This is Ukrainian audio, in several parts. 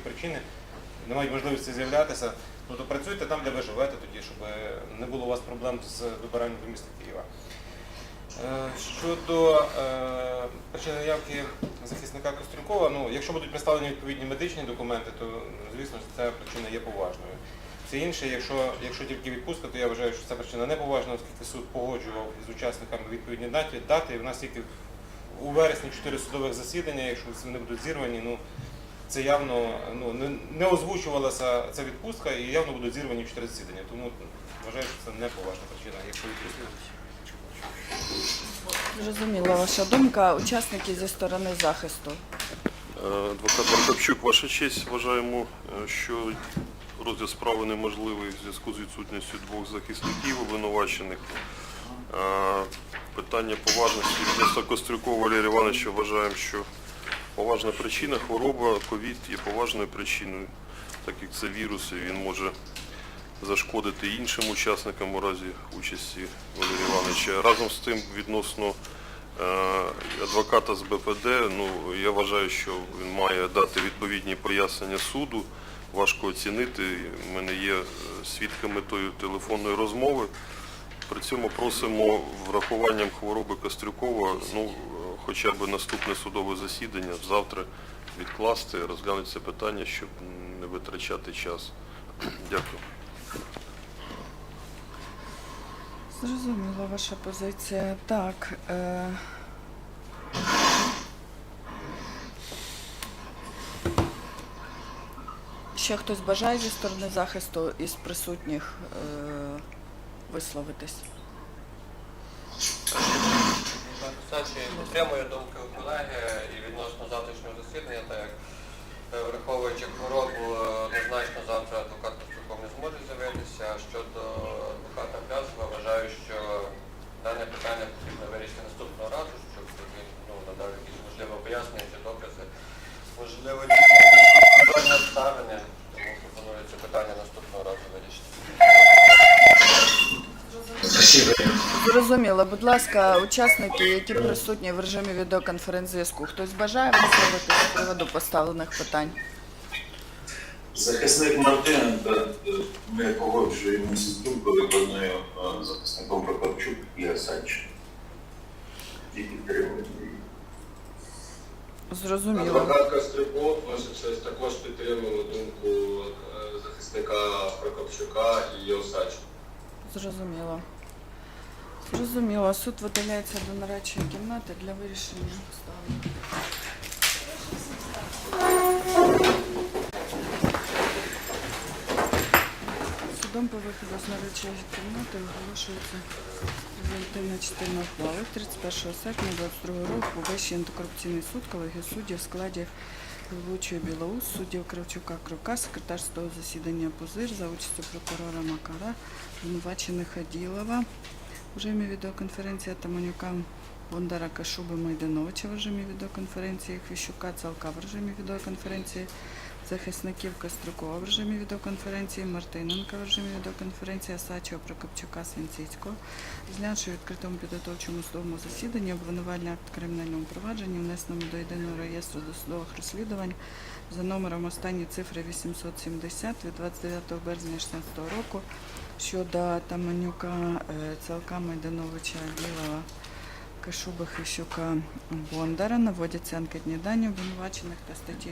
причини не мають можливості з'являтися, ну то працюйте там, де ви живете тоді, щоб не було у вас проблем з вибиранням до міста Києва. Е, Щодо е, причини явки захисника Кострюкова, ну, якщо будуть представлені відповідні медичні документи, то звісно ця причина є поважною. Все інше, якщо, якщо тільки відпустка, то я вважаю, що ця причина не поважна, оскільки суд погоджував із учасниками відповідні дати, дати і в нас тільки у вересні чотири судових засідання, якщо вони будуть зірвані, ну це явно ну, не, не озвучувалася ця відпустка і явно будуть зірвані чотири засідання. Тому вважаю, що це не поважна причина, якщо відпустка. Зрозуміла ваша думка. Учасники зі сторони захисту. Е, Адвокат Прокопчук, ваша честь, вважаємо, що розгляд справи неможливий в зв'язку з відсутністю двох захисників обвинувачених. Е, Питання поважності Кострюкова Валерія Івановича вважаємо, що поважна причина хвороба ковід є поважною причиною, так як це вірус, і він може зашкодити іншим учасникам у разі участі Валерія Івановича. Разом з тим, відносно е, адвоката з БПД, ну я вважаю, що він має дати відповідні пояснення суду. Важко оцінити. Ми не є е, свідками тої телефонної розмови. При цьому просимо врахуванням хвороби Кострюкова, ну хоча б наступне судове засідання завтра відкласти, розглянути це питання, щоб не витрачати час. Дякую. Зрозуміла ваша позиція. Так. Е... Ще хтось бажає зі сторони захисту із присутніх е... висловитись? Кстати, підтримую думки колеги і відносно завтрашнього засідання, так як е, враховуючи хворобу, е, однозначно завтра адвокат Пастухов не зможе з'явитися. Щодо адвоката Плясова, вважаю, що дане питання потрібно вирішити наступного разу, щоб він ну, надав якісь можливе пояснення чи докази. Можливо, дійсно обставини, тому пропоную це питання наступного разу вирішити. Зрозуміло. Будь ласка, учасники, які присутні в режимі відеоконференц-зв'язку, хтось бажає висловитись з приводу поставлених питань? Захисник Мартиненко, е, ми погоджуємося з думкою е, захисником Прокопчук і Асанч. І підтримуємо її. Зрозуміло. Адвокат Кострюков, ваша честь, також підтримуємо думку е, захисника Прокопчука і Осадчука. Зрозуміло. Зрозуміло. Суд видаляється до нарадчої кімнати для вирішення обставин. Судом по виходу з нарадчої кімнати оголошується результативна частина ухвали 31 серпня 2022 року Вищий антикорупційний суд, колегія суддів в складі головуючої Білоус, суддів Кравчука Кравка, секретар засідання Пузир за участю прокурора Макара, звинувачених Аділова в режимі відеоконференції Таманюка Бондара Кашуби Майдановича в режимі відеоконференції, Хвіщука Цалка в режимі відеоконференції, захисників Кострюкова в режимі відеоконференції, Мартиненка в режимі відеоконференції, Асачого Прокопчука Свінціцького. Зглянувши відкритому підготовчому судовому засіданні, обвинувальний акт кримінальному провадженні внесеному до єдиного реєстру досудових розслідувань за номером останні цифри 870 від 29 березня 2016 року щодо Таманюка е, Цалка Майдановича Ділова Кашуба Хищука Бондара наводяться анкетні дані обвинувачених та статті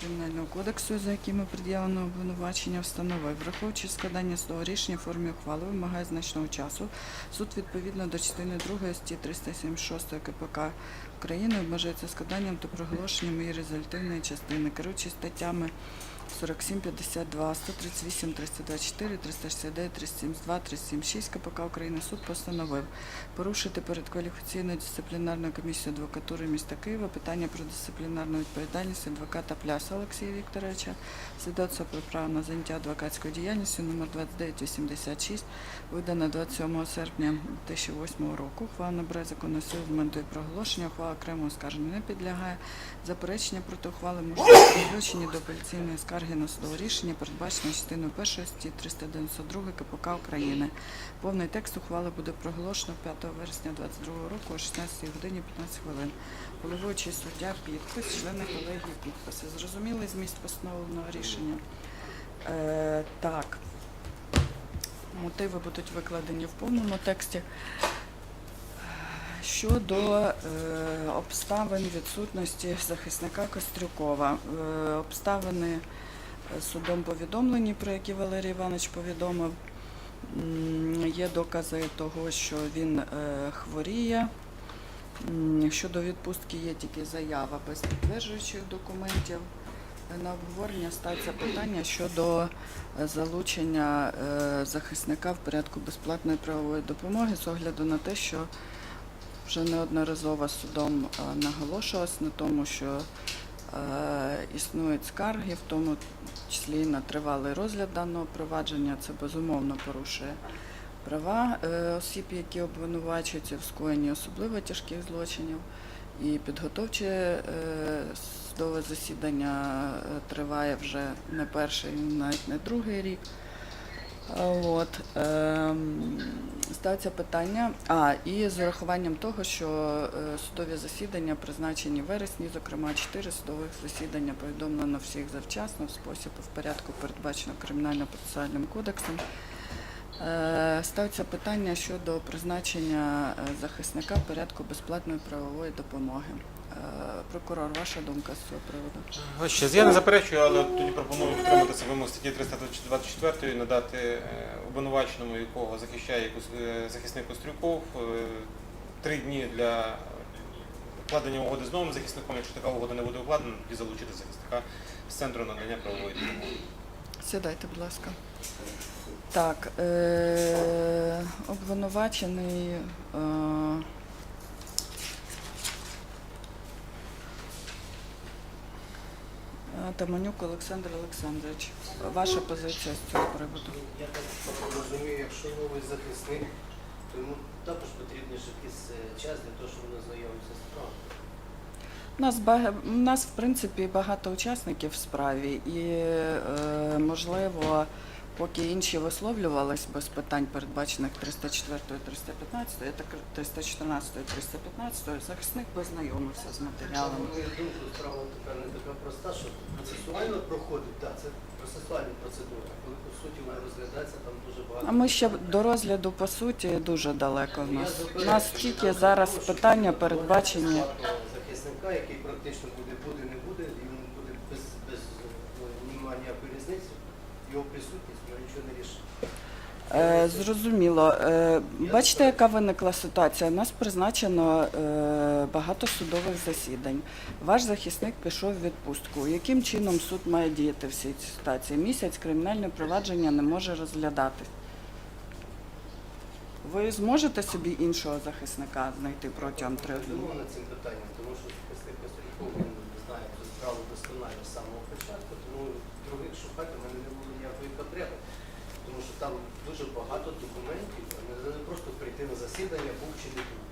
Кримінального кодексу, за якими пред'явлено обвинувачення, встановив, враховуючи складання судового рішення в формі ухвали, вимагає значного часу. Суд відповідно до частини 2 статті 376 КПК України обмежується складанням та проголошенням її результативної частини, керуючись статтями 47, 52, 138, 324, 369, 372, 376 КПК України суд постановив порушити перед кваліфікаційною дисциплінарною комісією адвокатури міста Києва питання про дисциплінарну відповідальність адвоката Пляса Олексія Вікторовича, свідоцтво про право на заняття адвокатською діяльністю номер 2986, видане 27 серпня 2008 року. Ухвала набере законної сили з моменту проголошення. Ухвала окремо оскарження не підлягає. Заперечення проти ухвали може бути до апеляційної скарги на судове рішення, передбачено частиною 1 статті 392 КПК України. Повний текст ухвали буде проголошено 5 вересня 2022 року о 16 годині 15 хвилин. Головуючий суддя підпис, члени колегії підписи. Зрозумілий зміст постановленого рішення? Е, так. Мотиви будуть викладені в повному тексті. Щодо е, обставин відсутності захисника Кострюкова, е, обставини е, судом повідомлені, про які Валерій Іванович повідомив. Є докази того, що він е, хворіє. Щодо відпустки є тільки заява без підтверджуючих документів. На обговорення ставиться питання щодо е, залучення е, захисника в порядку безплатної правової допомоги з огляду на те, що вже неодноразово судом наголошувалось на тому, що існують скарги, в тому числі на тривалий розгляд даного провадження. Це безумовно порушує права е, осіб, які обвинувачуються в скоєнні особливо тяжких злочинів. І підготовче е, судове засідання е, триває вже не перший, навіть не другий рік. От, ем, ставиться питання. А, і з урахуванням того, що е, судові засідання призначені вересні, зокрема, чотири судових засідання повідомлено всіх завчасно, в спосіб в порядку передбачено кримінально-процесуальним кодексом. Е, Ставиться питання щодо призначення е, захисника порядку безплатної правової допомоги. Е, Прокурор, ваша думка з цього приводу? Ще я не заперечую, але тоді пропоную дотриматися вимог статті 324 надати е, обвинуваченому, якого захищає е, захисник Кострюков, три дні для укладення угоди з новим захисником. Якщо така угода не буде укладена, тоді залучити захисника з центру надання правової допомоги. Сідайте, будь ласка. Так, е- обвинувачений. Е- Таманюк Олександр Олександрович. Ваша позиція з цього приводу? Я так розумію, якщо новий захисник, то йому також потрібен якийсь е, час для того, щоб він ознайомився з справою. У нас, у нас, в принципі, багато учасників в справі, і, е, можливо, поки інші висловлювались без питань, передбачених 304 315, я так 314 315, захисник познайомився з матеріалами. Мою думку, справа тепер не така проста, що процесуально проходить, так, це процесуальна процедура. Коли по суті вона розглядається, там дуже багато. А ми ще до розгляду по суті дуже далеко в нас. У нас тільки зараз питання передбачені. захисника, який практично буде, буде, не буде, йому буде без, без е, ніякої різниці. Його присутність вона нічого не рішить. Е, Зрозуміло. Е, Бачите, яка виникла ситуація? У нас призначено е, багато судових засідань. Ваш захисник пішов в відпустку. Яким чином суд має діяти в цій ситуації? Місяць кримінальне провадження не може розглядати. Ви зможете собі іншого захисника знайти протягом трьох днів? Думав над цим питанням, тому що захисник Кострюков, він знає цю справу досконально з самого початку, тому других шукати в мене не було ніякої потреби. Тому що там дуже багато документів, а не просто прийти на засідання, був чи не був.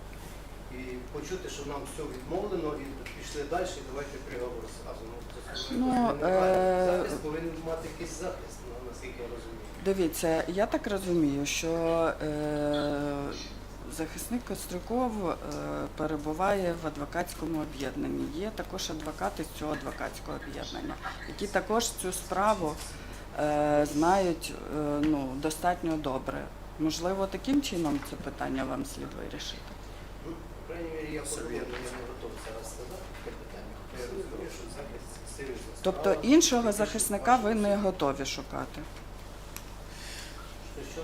І почути, що нам все відмовлено, і пішли далі, і давайте приговор зразу. Ну, це Ну, е, захист повинен мати якийсь захист, ну, наскільки я розумію. Дивіться, я так розумію, що е, захисник Кострюков е, перебуває в адвокатському об'єднанні. Є також адвокати з цього адвокатського об'єднання, які також цю справу е, знають е, ну, достатньо добре. Можливо, таким чином це питання вам слід вирішити. Ну, по крайній мірі, я я не готовий зараз сказати таке питання. Я розумію, що захист серйозна Тобто іншого захисника ви не готові шукати. Що,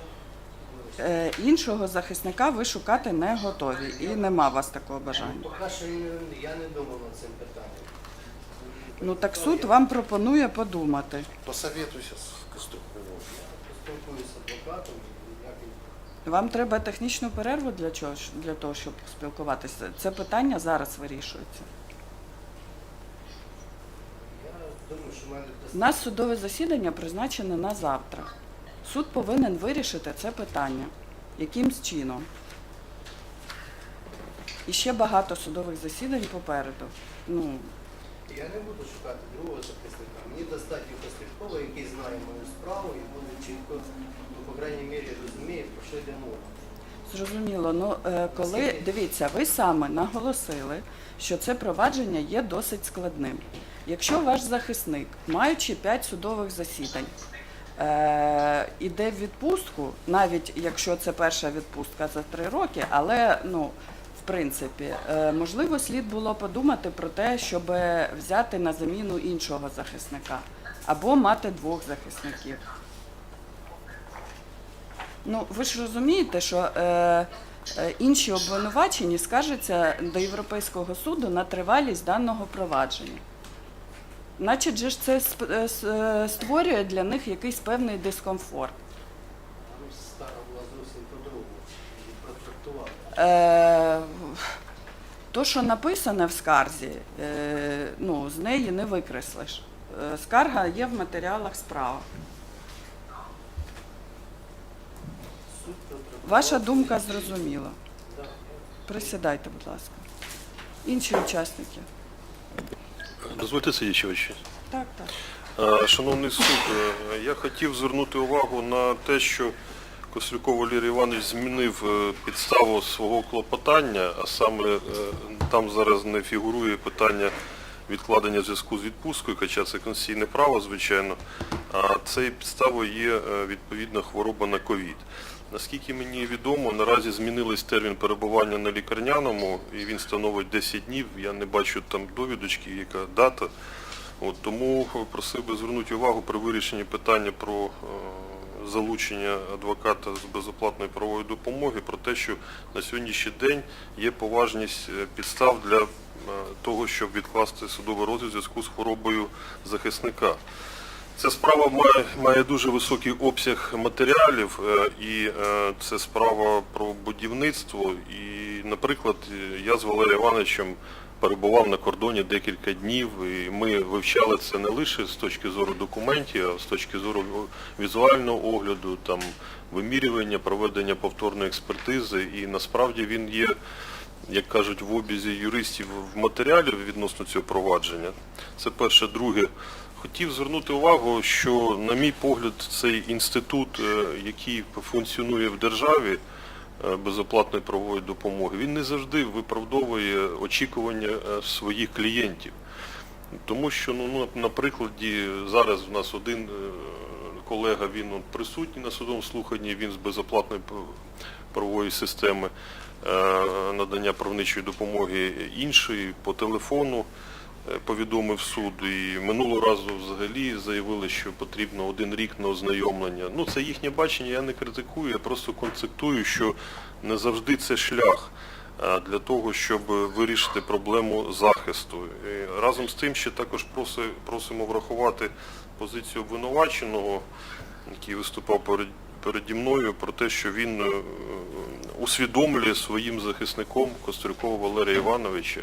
іншого захисника ви шукати не готові і нема у вас такого бажання. Поки що я не думав над цим питанням. Ну так суд вам пропонує подумати. Посоветуйся. Я поспілкуюся з адвокатом, Вам треба технічну перерву для чого для того, щоб спілкуватися. Це питання зараз вирішується. Я думаю, що мене У нас судове засідання призначене на завтра. Суд повинен вирішити це питання якимсь чином. І ще багато судових засідань попереду. Ну, Я не буду шукати другого захисника. Мені достатньо Кострюкова, який знає мою справу і буде чітко, ну, по крайній мірі, розуміє, про що йде мова. Зрозуміло. Ну е, коли дивіться, ви саме наголосили, що це провадження є досить складним. Якщо ваш захисник, маючи 5 судових засідань, іде в відпустку, навіть якщо це перша відпустка за 3 роки, але ну. В принципі, е, можливо, слід було подумати про те, щоб взяти на заміну іншого захисника або мати двох захисників. Ну, ви ж розумієте, що е, е, інші обвинувачені скаржаться до Європейського суду на тривалість даного провадження. Значить, же ж це е, е, створює для них якийсь певний дискомфорт. Стара. Е, то, що написане в скарзі, е, ну, з неї не викреслиш. Е, Скарга є в матеріалах справи. Ваша думка зрозуміла. Присідайте, будь ласка. Інші учасники. Дозвольте сидячи очі. Так, так. Е, Шановний суд, е, я хотів звернути увагу на те, що Кострюков Валерій Іванович змінив е, підставу свого клопотання, а саме там зараз не фігурує питання відкладення зв'язку з відпусткою, хоча це конституційне право, звичайно. А цією підставою є відповідна хвороба на ковід. Наскільки мені відомо, наразі змінились термін перебування на лікарняному, і він становить 10 днів. Я не бачу там довідочки, яка дата. От, тому просив би звернути увагу при вирішенні питання про е, залучення адвоката з безоплатної правової допомоги, про те, що на сьогоднішній день є поважність е, підстав для е, того, щоб відкласти судовий розгляд у зв'язку з хворобою захисника. Ця справа має, має дуже високий обсяг матеріалів, е, і е, це справа про будівництво. І, наприклад, я з Валерієм Івановичем перебував на кордоні декілька днів, і ми вивчали це не лише з точки зору документів, а з точки зору візуального огляду, там вимірювання, проведення повторної експертизи. І насправді він є, як кажуть, в обізі юристів в матеріалі відносно цього провадження. Це перше, друге. Хотів звернути увагу, що, на мій погляд, цей інститут, е, який функціонує в державі е, безоплатної правової допомоги, він не завжди виправдовує очікування е, своїх клієнтів. Тому що, ну, ну, на прикладі, зараз в нас один колега, він присутній на судовому слуханні, він з безоплатної правової системи надання правничої допомоги іншої по телефону повідомив суд. І минулого разу взагалі заявили, що потрібно один рік на ознайомлення. Ну, це їхнє бачення, я не критикую, я просто концептую, що не завжди це шлях для того, щоб вирішити проблему захисту. І разом з тим ще також просимо врахувати позицію обвинуваченого, який виступав перед, переді мною, про те, що він е, усвідомлює своїм захисником Кострюкова Валерія Івановича.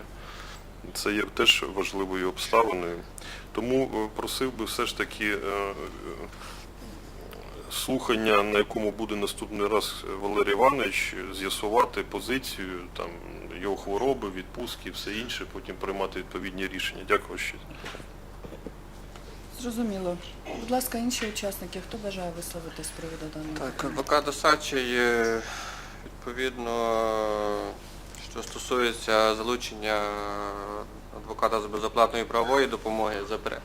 Це є теж важливою обставиною. Тому е, просив би все ж таки е, е, слухання, на якому буде наступний раз Валерій Іванович, з'ясувати позицію, там, його хвороби, відпустки і все інше, потім приймати відповідні рішення. Дякую ще. Зрозуміло. Будь ласка, інші учасники, хто бажає висловитись з приводу даного? Так, адвокат Осадчий, е, відповідно, що стосується залучення адвоката з безоплатної правової допомоги, запере-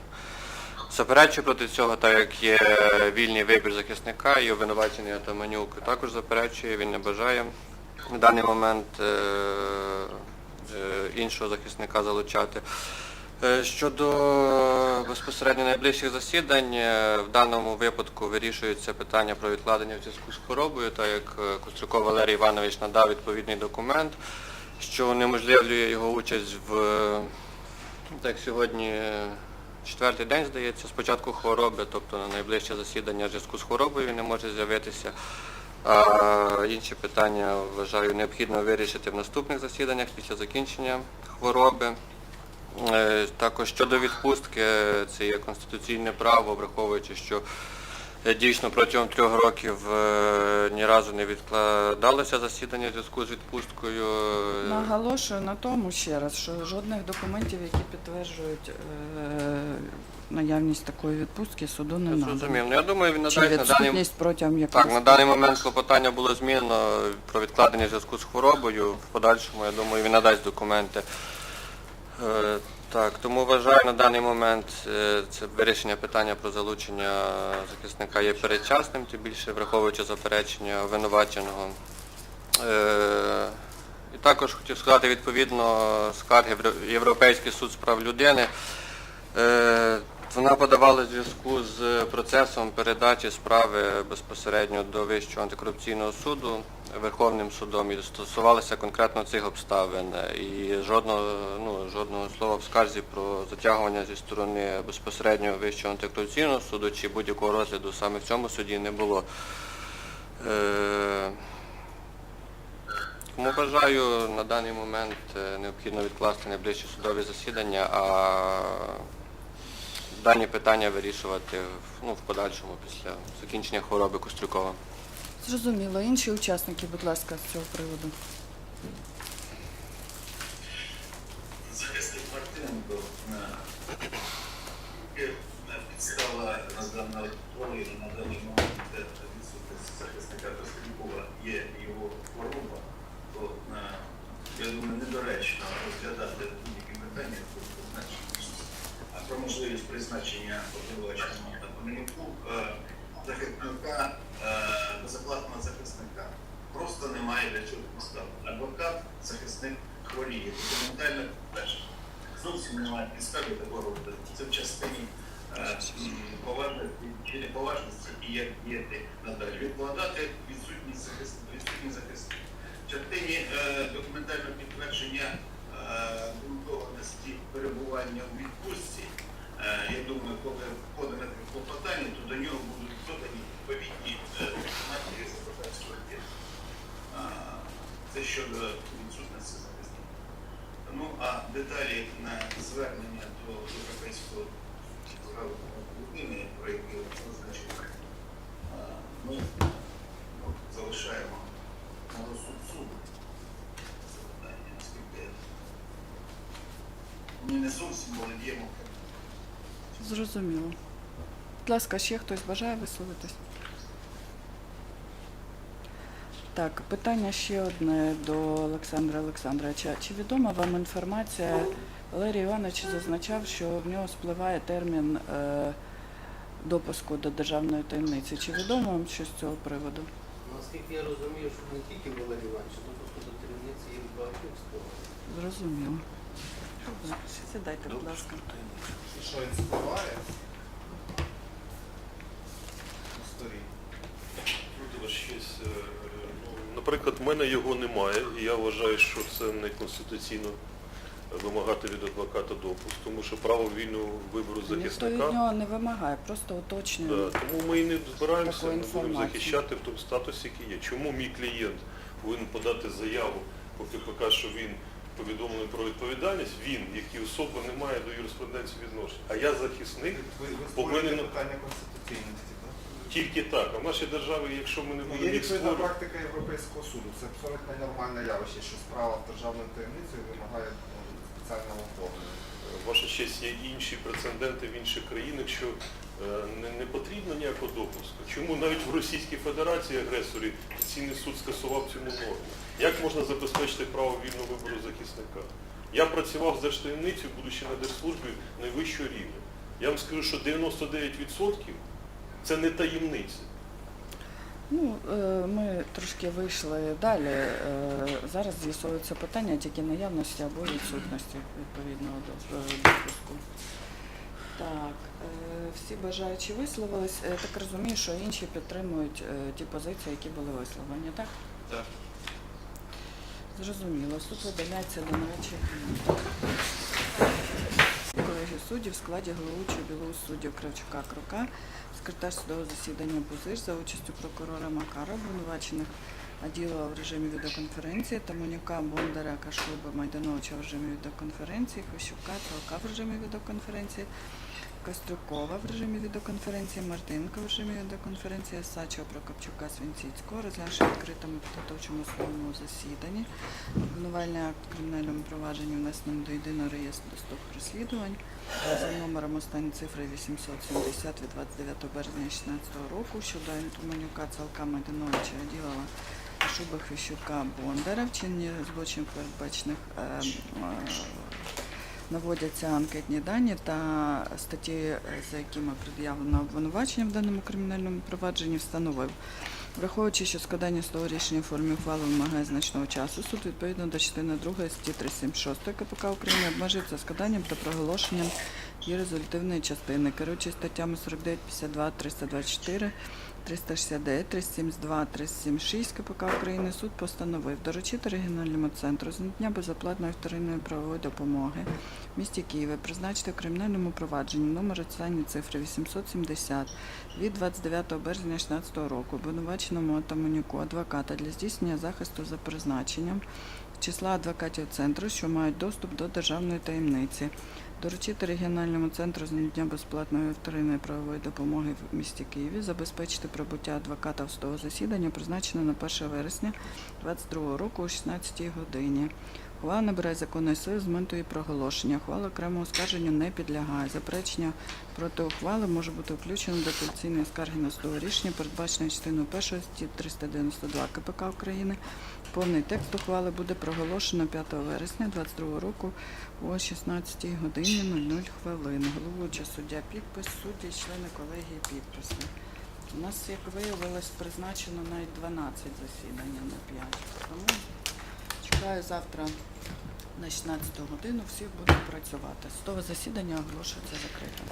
заперечую проти цього, так як є вільний вибір захисника і обвинувачений Атаманюк також заперечує, він не бажає в даний момент е, е, іншого захисника залучати. Е, Щодо безпосередньо найближчих засідань, в даному випадку вирішується питання про відкладення в зв'язку з хворобою, так як Кострюков Валерій Іванович надав відповідний документ, що унеможливлює його участь в, так сьогодні четвертий день, здається, з початку хвороби, тобто на найближче засідання в зв'язку з хворобою не може з'явитися. А інші питання вважаю необхідно вирішити в наступних засіданнях після закінчення хвороби. Е, Також щодо відпустки, це є конституційне право, враховуючи, що Дійсно, протягом трьох років е, ні разу не відкладалося засідання в зв'язку з відпусткою. Е, Наголошую на тому ще раз, що жодних документів, які підтверджують е, наявність такої відпустки, суду не надано. зрозумів. Ну, я думаю, він надасть на даний протягом якогось Так, на даний момент клопотання було змінено про відкладення в зв'язку з хворобою. В подальшому, я думаю, він надасть документи. Так, тому вважаю на даний момент е, це вирішення питання про залучення захисника є передчасним, тим більше враховуючи заперечення винуваченого. Е, І також хотів сказати, відповідно, скарги в Європейський суд з прав людини. Е, Вона подавала в зв'язку з процесом передачі справи безпосередньо до Вищого антикорупційного суду Верховним судом і стосувалася конкретно цих обставин. І жодного, ну, жодного слова в скарзі про затягування зі сторони безпосередньо Вищого антикорупційного суду чи будь-якого розгляду саме в цьому суді не було. Е, тому вважаю на даний момент е, необхідно відкласти найближчі судові засідання, а дані питання вирішувати в- ну, в подальшому після закінчення хвороби Кострюкова. Зрозуміло. Інші учасники, будь ласка, з цього приводу. Захисник Мартиненко підстава на даному хвилину, на даний момент відсутності захисника Кострюкова є його хвороба, то я думаю, недоречно розглядати будь-які питання про призначення, а про можливість призначення обвинуваченого на помилку захисника, е, безоплатного захисника. Просто немає для цього підстав. Адвокат, захисник хворіє, документально підтверджено. Зовсім немає підстави такого робити. Це в частині е, поважності чи неповажності і як діяти надалі. Відкладати відсутність захисника, відсутність захисника. В частині е, документального підтвердження е, ґрунтованості перебування у відпустці, е, я думаю, коли входить на клопотання, то до нього будуть додані відповідні е, документи з адвокатського. Це щодо відсутності захисника. Ну, а деталі на звернення до Європейського права людини, про які ви зазначили, а, ми ну, залишаємо на розсуд суду це питання, оскільки ми не зовсім володіємо Зрозуміло. Будь ласка, ще хтось бажає висловитись? Так, питання ще одне до Олександра Олександровича. Чи відома вам інформація? Валерій Іванович зазначав, що в нього спливає термін е, допуску до державної таємниці. Чи відомо вам щось з цього приводу? Наскільки я розумію, що не тільки Валерій Іванович, допуску до керівниці є в багатьох. Зрозуміло. Сідайте, будь ласка. Що він спливає? Е, ну, Наприклад, в мене його немає, і я вважаю, що це не конституційно вимагати від адвоката допуск, тому що право вільного вибору Ніхто від захисника. нього не вимагає, просто уточнює. Да, тому ми і не збираємося, ми будемо захищати в тому статусі, який є. Чому мій клієнт повинен подати заяву по КПК, що він повідомлений про відповідальність, він, як і особа, не має до юриспруденції відношення. А я захисник Ви, ви Повинен- питання конституційності, так? тільки так. А в нашій державі, якщо ми не будемо Є відповідна створювати, практика Європейського суду. Це абсолютно нормальне явище, що справа з державною таємницею вимагає ну, спеціального оформлення. Ваша честь є інші прецеденти в інших країнах, що не, не потрібно ніякого допуску. Чому навіть в Російській Федерації агресорі Конституційний суд скасував цю норму? Як можна забезпечити право вільного вибору захисника? Я працював з держтаємницею, будучи на держслужбі найвищого рівня. Я вам скажу, що 99% це не таємниці. Ну, е, ми трошки вийшли далі. Е, Зараз з'ясовується питання тільки наявності або відсутності відповідного е, допуску. Так, е, всі бажаючі висловились. Е, Так розумію, що інші підтримують е, ті позиції, які були висловлені, так? Так. Зрозуміло. Суд видаляється до нарадчих колеги суддів в складі головуючого білого суддів Кравчука Крока, секретар судового засідання Бузиш за участю прокурора Макара, обвинувачених Аділова в режимі відеоконференції, Таманюка, Бондаря, Кашуба, Майдановича в режимі відеоконференції, Хвощука, Тралка в режимі відеоконференції, Кастрюкова в режимі відеоконференції, Мартинка в режимі відеоконференції, Сачова, Прокопчука, Свінціцького, розглянувши відкритому підготовчому своєму засіданні. Обвинувальний акт кримінальному провадженні внесено до єдиного реєстру досудових розслідувань за номером останні цифри 870 від 29 березня 2016 року щодо Антоманюка, Цалка, Мадиновича, Ділова, Шуба, Хвіщука, Бондара, вчинення злочинів передбачених е, е, наводяться анкетні дані та статті, е, за якими пред'явлено обвинувачення в даному кримінальному провадженні, встановив. Враховуючи, що складання слова рішення в формі ухвали вимагає значного часу, суд відповідно до частини 2 статті 376 КПК України обмежується складанням та проголошенням її резолютивної частини, керуючись статтями 49, 52, 324, 369, 372, 376 КПК України, суд постановив доручити регіональному центру з надання безоплатної вторинної правової допомоги в місті Києві призначити в кримінальному провадженні номер останні цифри 870 від 29 березня 2016 року обвинуваченому Атаманюку адвоката для здійснення захисту за призначенням числа адвокатів центру, що мають доступ до державної таємниці. Доручити регіональному центру з надання безплатної вторинної правової допомоги в місті Києві забезпечити прибуття адвоката в судове засідання, призначене на 1 вересня 2022 року о 16 годині. Ухвала набирає законної сили з моменту її проголошення. Ухвала окремого оскарженню не підлягає. Заперечення проти ухвали може бути включено до апеляційної скарги на судове рішення, передбачене частиною 1 статті 392 КПК України. Повний текст ухвали буде проголошено 5 вересня 2022 року о 16 годині 00 хвилин. Головуюча суддя підпис, судді, члени колегії підписи. У нас, як виявилось, призначено навіть 12 засідань, а не 5. Тому чекаю завтра на 16 годину, всіх буду працювати. Стове засідання оголошується закритим.